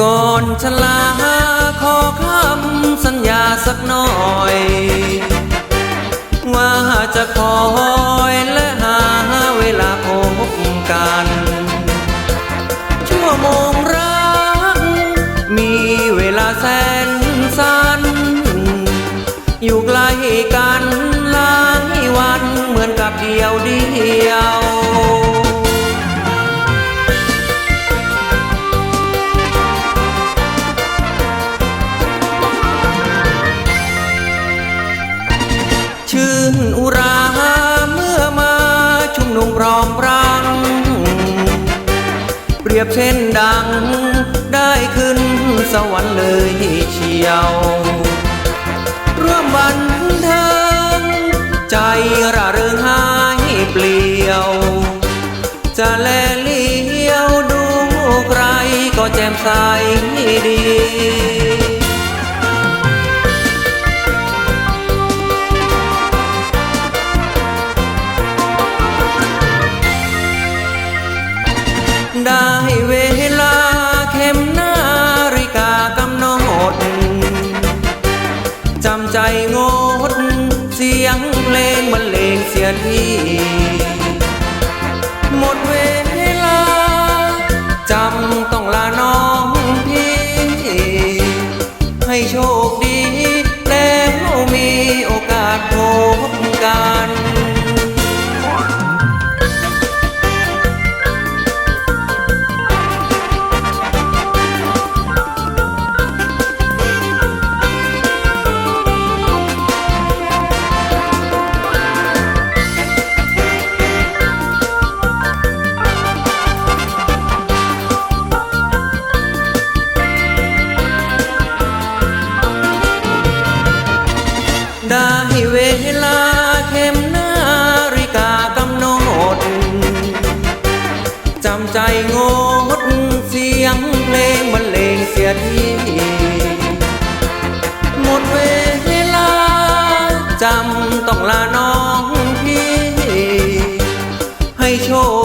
ก่อนชลาขอคำสัญญาสักหน่อย ว่าจะคอยและหาเวลาพบกัน ชั่วโมงรัก มีเวลาแสนสั้น อยู่ใกล้กันหลายวันเหมือนกับเดียวเดียว ยบเช่นดัง ได้ขึ้นสวรรค์เลยเชียว ร่วมบันเทิงใจระเริงหายเปลี่ยว จะแลเลี้ยวดูใครก็แจ่มใสดี ใจงด เสียงเพลงบรรเลงเสียทีหมดเวลา จำต้องลาน้องพี่ ให้โชคดี ได้เวลาเข็มนาฬิกากำหนด จำใจงดเสียงเพลงบรรเลงเสียทีหมดเวลา จำต้องลาน้องพี่ ให้โชค